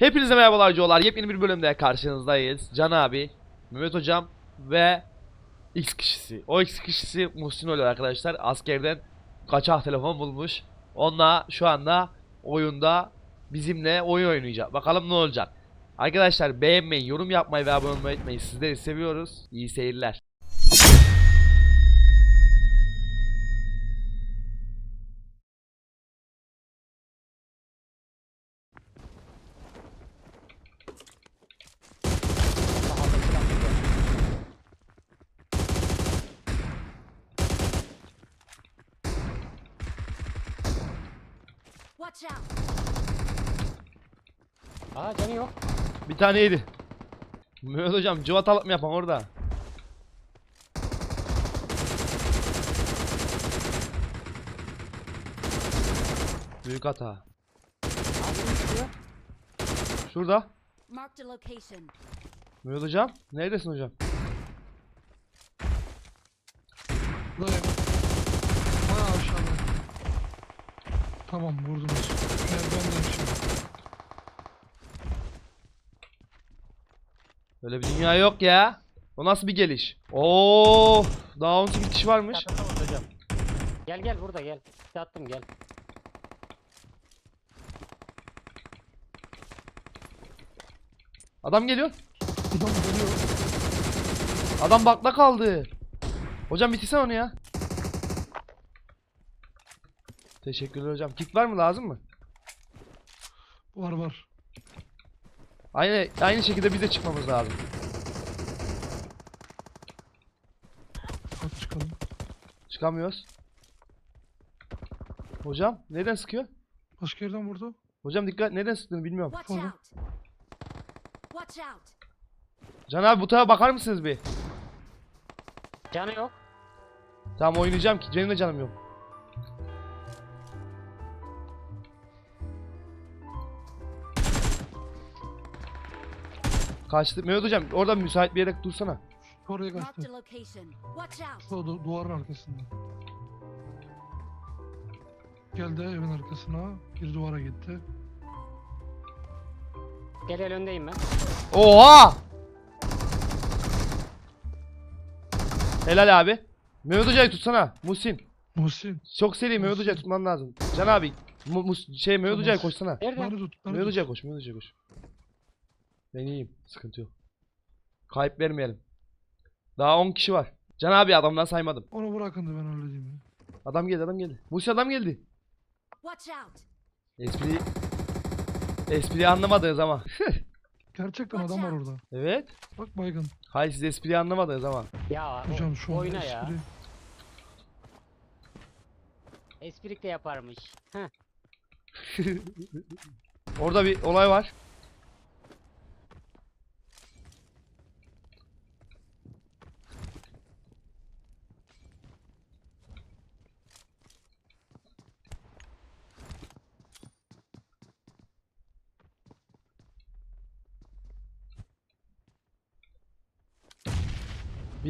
Hepinize merhabalar Jolar. Yepyeni bir bölümde karşınızdayız. Can abi, Mehmet hocam ve X kişisi. O X kişisi Muhsin oluyor arkadaşlar. Askerden kaçak telefon bulmuş. Onunla şu anda oyunda bizimle oyun oynayacak. Bakalım ne olacak. Arkadaşlar beğenmeyi, yorum yapmayı ve abone olmayı unutmayın. Sizleri seviyoruz. İyi seyirler. Watch out! Aa canı yok. Bir tane yedi. Mehmet hocam cıvatalık mı yapan orada? Büyük hata. Şurada. Marked a location. Mehmet hocam. Neredesin hocam? Buraya. Tamam vurdunuz. Merdivenden şimdi. Öyle bir dünya yok ya. O nasıl bir geliş? Oo, daha 18 kişi varmış. Hocam. Gel gel burada gel. Bir attım gel. Adam geliyor. Adam geliyor. Adam bakla kaldı. Hocam bitirsen onu ya. Teşekkürler hocam. Kit var mı lazım mı? Var var. Aynı aynı şekilde biz de çıkmamız lazım. Hadi çıkalım. Çıkamıyoruz. Hocam neden sıkıyor? Başka yerden vurdu. Hocam dikkat neden sıktığını bilmiyorum. Watch out! Watch out! Can abi bu tarafa bakar mısınız bir? Canı yok. Tamam oynayacağım ki benim de canım yok. Kaçtı. Mehmet hocam orada müsait bir yere dursana. Oraya kaçtı. Şu du- duvarın arkasında. Geldi evin arkasına. Bir duvara gitti. Gel gel öndeyim ben. Oha! Helal abi. Mehmet hocayı tutsana. Musin. Muhsin. Çok seri Mehmet hocayı tutman lazım. Can abi. Mu, Mus- şey Mehmet Tamam. hocaya koşsana. Nerede? Tut. Beni Mehmet hocaya koş. Mehmet hocaya koş. Ben iyiyim. Sıkıntı yok. Kayıp vermeyelim. Daha 10 kişi var. Can abi adamdan saymadım. Onu bırakın da ben halledeyim ya. Adam geldi adam geldi. Musi adam geldi. Watch out! Espri Espriyi anlamadınız ama. Gerçekten adam var orada. evet. Bak baygın. Hayır siz espriyi anlamadınız ama. Ya Hocam şu oyna ya. espri. Esprik de yaparmış. Orada bir olay var.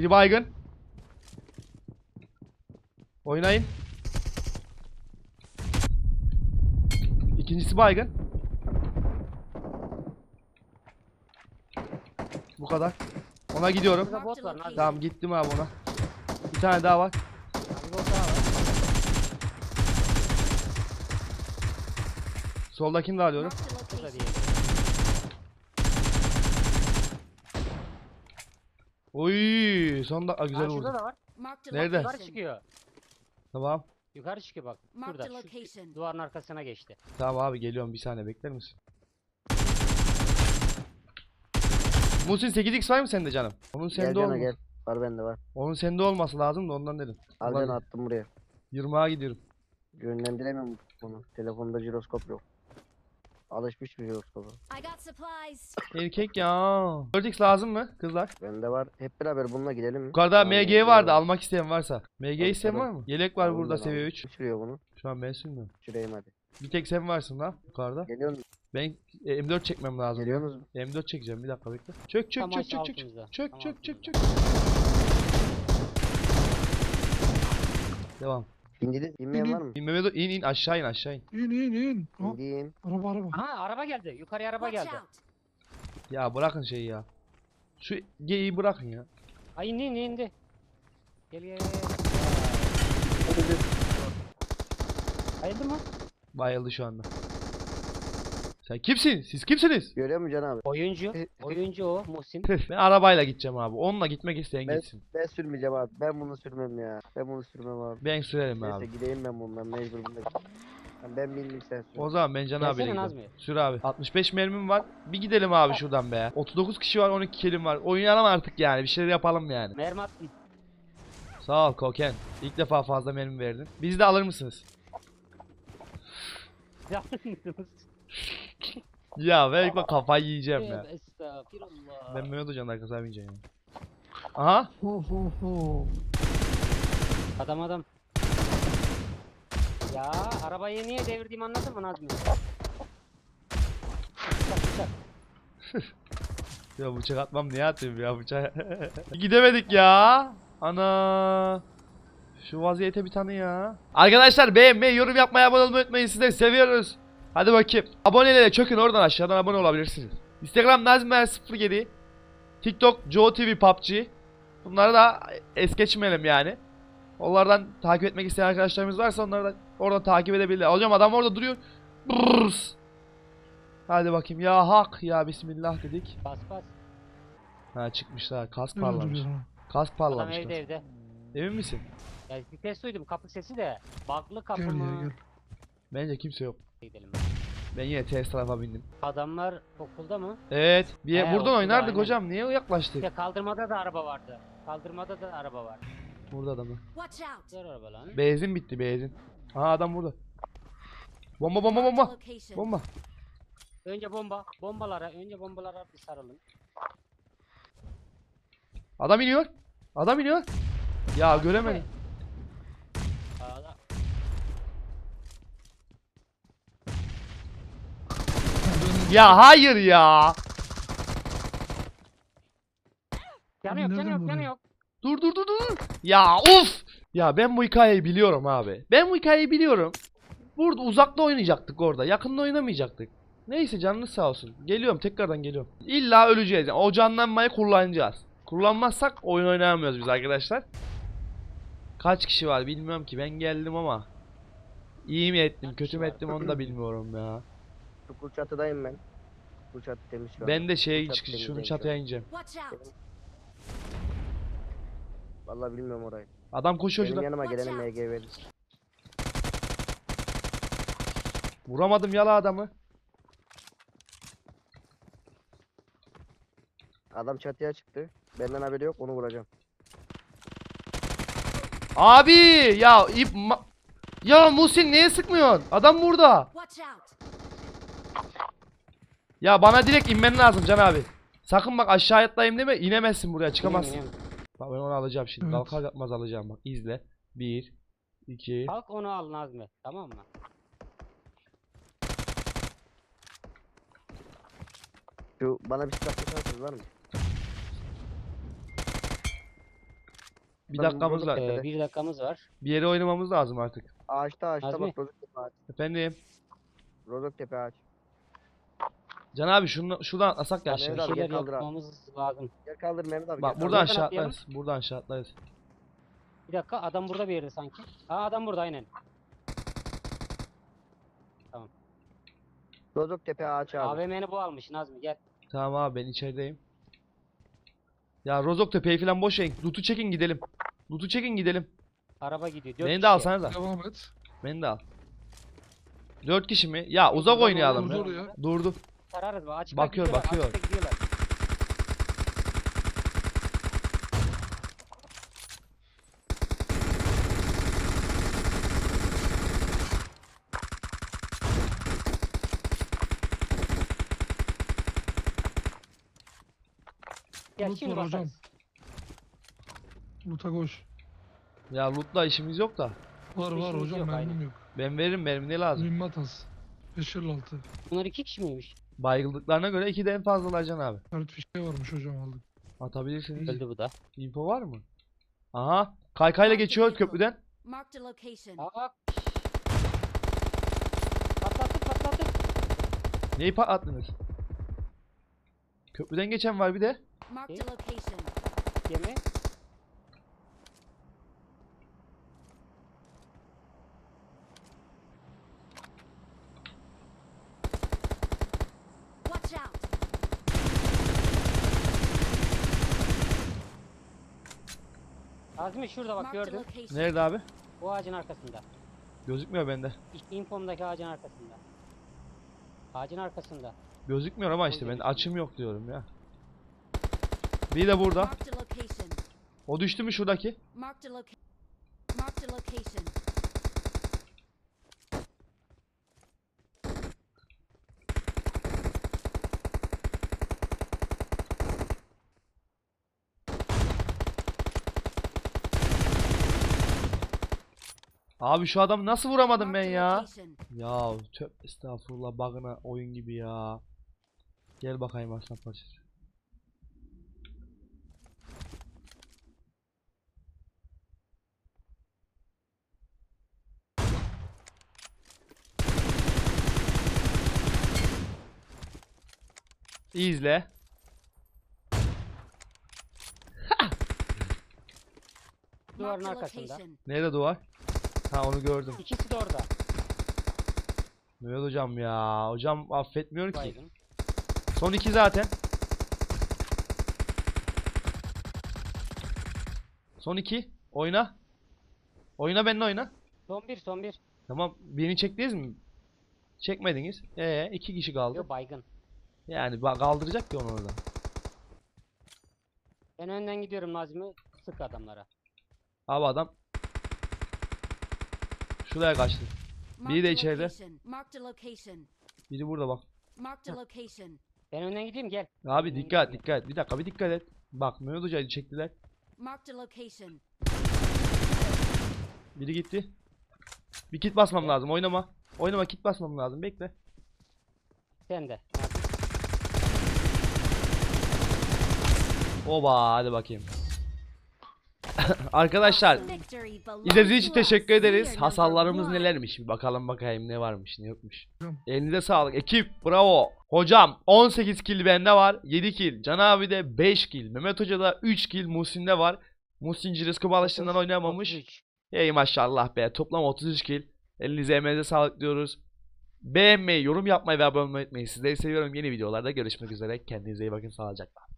Biri baygın. Oynayın. İkincisi baygın. Bu kadar. Ona gidiyorum. Burada bot var. Nazi. Tamam gittim abi ona. Bir tane daha var. Bir bot daha var. Soldakini de alıyorum. Burada. Oy, son dakika güzel Aa, şurada vurdu. da var. Nerede? Yukarı çıkıyor. Tamam. Yukarı çıkıyor bak. Marked Şurada. a Şu location. duvarın arkasına geçti. Tamam abi geliyorum bir saniye bekler misin? Muhsin 8x var mı sende canım? Onun Gel sende cana olma. gel. Var bende var. Onun sende olması lazım da ondan dedim. Al Ulan attım buraya. 20'a gidiyorum. Yönlendiremiyorum bunu. Telefonda jiroskop yok. Alışmış bir. I got supplies. Erkek ya. 4x lazım mı kızlar? Bende var. Hep beraber bununla gidelim mi? Yukarıda Tamam, MG vardı almak isteyen varsa. MG Tabii, isteyen tabii. var mı? Yelek var burada ben, seviye alın. 3. Kim Sürüyor bunu. Şu an ben sürmüyorum. Süreyim hadi. Bir tek sen varsın lan yukarıda. Geliyor musun? Ben e, M4 çekmem lazım. Geliyorsunuz mu? M4 çekeceğim bir dakika bekle. Çök çök Tam çök aşağı çök çök. altımızda. Çök Tam çök çök çök. Devam. İndiniz. İnmeyen var mı? İn Mehmet in in aşağı in aşağı in. İn in in. Ha, İndim. araba araba. Aha araba geldi. Yukarıya araba Watch geldi. out. Ya bırakın şeyi ya. Şu geyiği bırakın ya. Ay indi indi indi. Gel gel gel. Hayırdır mı? Bayıldı şu anda. Sen kimsin? Siz kimsiniz? Görüyor musun Can abi? Oyuncu. Oyuncu o Muhsin. ben arabayla gideceğim abi. Onunla gitmek isteyen Ben- gitsin. Ben sürmeyeceğim abi. Ben bunu sürmem ya. Ben bunu sürmem abi. Ben sürerim Neyse abi. gideyim ben bundan mecbur bunda. Ben- Ben bindim sen sür. O zaman ben Can Gelsene abiyle. Nazmi. Sür abi. 65 mermim var. Bir gidelim abi şuradan be. 39 kişi var 12 kilim var. Oynayalım artık yani. Bir şeyler yapalım yani. Mermi attım. Sağ ol Koken. İlk defa fazla mermi verdin. Biz de alır mısınız? Yapır mısınız? Ya ben bak kafayı yiyeceğim ya. Tövbe Estağfirullah. Ben Mehmet Hoca'nın arkasına bineceğim. Aha. Adam adam. Ya arabayı niye devirdiğimi anladın mı Nazmi? Bıçak bıçak. Ya bıçak atmam niye atayım ya bıçak. Gidemedik ya. Ana. Şu vaziyete bir tanı ya. Arkadaşlar beğenmeyi, yorum yapmayı, abone olmayı unutmayın. Sizleri seviyoruz. Hadi bakayım. Abonelere çökün oradan aşağıdan abone olabilirsiniz. Instagram Nazmer07. TikTok Joe TV PUBG. Bunları da es geçmeyelim yani. Onlardan takip etmek isteyen arkadaşlarımız varsa onları da orada takip edebilirler. Hocam adam orada duruyor. Brrrs. Hadi bakayım ya hak ya bismillah dedik. Bas bas. Ha çıkmışlar. Kask parlamış. Kask Adam parlamış. evde evde. Emin misin? Ya bir ses duydum kapı sesi de. Baklı kapı mı? Bence kimse yok. Gidelim. Ben yine ters tarafa bindim. Adamlar okulda mı? Evet. Bir He, buradan okulda, oynardık aynen. hocam. Niye yaklaştık? Ya kaldırmada da araba vardı. Kaldırmada da araba var. Burada adamı. Watch out. Güzel araba lan. Benzin bitti benzin. Aha adam burada. Bomba bomba bomba. Bomba. Önce bomba. Bombalara. Önce bombalara bir sarılın. Adam iniyor. Adam iniyor. Ya göremedim. Ya hayır ya. Yanı yok, nereden yok, vuruyor? yok. Dur dur dur dur. Ya uf. Ya ben bu hikayeyi biliyorum abi. Ben bu hikayeyi biliyorum. Burada uzakta oynayacaktık orada. Yakında oynamayacaktık. Neyse canınız sağ olsun. Geliyorum tekrardan geliyorum. İlla öleceğiz. Yani o canlanmayı kullanacağız. Kullanmazsak oyun oynayamıyoruz biz arkadaşlar. Kaç kişi var bilmiyorum ki. Ben geldim ama. İyi mi ettim, kötü mü ettim onu da bilmiyorum ya. Çukur çatıdayım ben. Bu çatı temiz şu an. Ben de şeye Çatı çık şunu temizleyeceğim çatıya ineceğim. Watch out. Vallahi bilmiyorum orayı. Adam koşuyor Benim şuradan. yanıma out. MG verir. Vuramadım yala adamı. Adam çatıya çıktı. Benden haberi yok onu vuracağım. Abi ya ip ma- ya Musin niye sıkmıyorsun? Adam burada. Watch out. Ya bana direkt inmen lazım Can abi. Sakın bak aşağı atlayayım deme inemezsin buraya çıkamazsın. Bak ben onu alacağım şimdi. Evet. Kalkar yapmaz alacağım bak. İzle. 1 2 Kalk onu al Nazmi. Tamam mı? Şu bana bir silah tutarsanız var mı? Bir dakikamız var. Ee, bir dakikamız var. Bir yere oynamamız lazım artık. Ağaçta ağaçta Nazmi. bak Rozoktepe ağaç. Efendim. Rozoktepe ağaç. Can abi şunu şuradan atlasak ya aşağı. Bir abi, gel şeyler kaldır abi. yapmamız lazım. Gel kaldır Mehmet abi. Bak gel buradan aşağı atlayalım. atlarız. Buradan aşağı atlarız. Bir dakika adam burada bir yerde sanki. Aa adam burada aynen. Rozoktepe ağaç abi. AVM'ni bu almış Nazmi gel. Tamam abi ben içerideyim. Ya Rozok Tepe'yi falan boş verin. Loot'u çekin gidelim. Loot'u çekin gidelim. Araba gidiyor. dört Beni kişi. de alsanıza. Devam et. Beni de al. 4 kişi mi? Ya uzak oynayalım. Dur ya. dur ya. Durdu. Sararız bak açıkta Bakıyor, gidiyorlar, bakıyor. açıkta gidiyorlar. Gel Loot şimdi var hocam. basarız. Luta koş. Ya loot'la işimiz yok da. Var var İşimiz hocam yok, aynen. yok. Ben veririm benim ne lazım? Mühimmat az. 556. Bunlar iki kişi miymiş? Baygıldıklarına göre 2'den fazla alacaksın abi. Kart fişe varmış hocam aldık. Atabilirsiniz. Öldü bu da. Info var mı? Aha. Kaykayla geçiyoruz köprüden. Marked a location. Aa. Patlattık patlattık. Neyi patlattınız? Köprüden geçen var bir de. Marked a location. Gemi. Watch out. Azmi şurada bak location. Nerede abi? Bu ağacın arkasında. Gözükmüyor bende. Infom'daki ağacın arkasında. Ağacın arkasında. Gözükmüyor ama işte ben açım yok diyorum ya. Bir de burada. Marked a location. O düştü mü şuradaki? Marked a location. Marked a location. Abi şu adamı nasıl vuramadım ben ya? Ya tövbe estağfurullah bug'ına oyun gibi ya. Gel bakayım aslan parçası. İzle. Duvarın arkasında. Nerede duvar? Ha onu gördüm. İkisi de orada. Mehmet hocam ya. Hocam affetmiyor ki. Baygın. Son iki zaten. Son iki. Oyna. Oyna benimle oyna. Son bir son bir. Tamam. Birini çektiniz mi? Çekmediniz. Ee iki kişi kaldı. Yok baygın. Yani kaldıracak ki onu orada. Ben önden gidiyorum Nazmi. Sık adamlara. Abi adam. Şuraya kaçtı. Marked de içeride. Biri burada bak. Ben önden gideyim gel. Abi dikkat dikkat. Bir dakika bir dikkat et. Bak Hoca'yı çektiler. Biri gitti. Bir kit basmam Evet. lazım. Oynama. Oynama kit basmam lazım. Bekle. Sen de. Oba hadi bakayım. Arkadaşlar izlediğiniz için teşekkür ederiz. Hasarlarımız nelermiş bir bakalım bakayım ne varmış ne yokmuş. Elinize sağlık ekip bravo. Hocam 18 kill bende var 7 kill. Can abi de 5 kill. Mehmet Hoca da 3 kill Muhsin'de var. Muhsin Cirisko alıştığından oynayamamış. 33. Ey maşallah be toplam 33 kill. Elinize emeğinize sağlık diyoruz. Beğenmeyi, yorum yapmayı ve abone olmayı unutmayın. Sizleri seviyorum. Yeni videolarda görüşmek üzere. Kendinize iyi bakın. Sağlıcakla.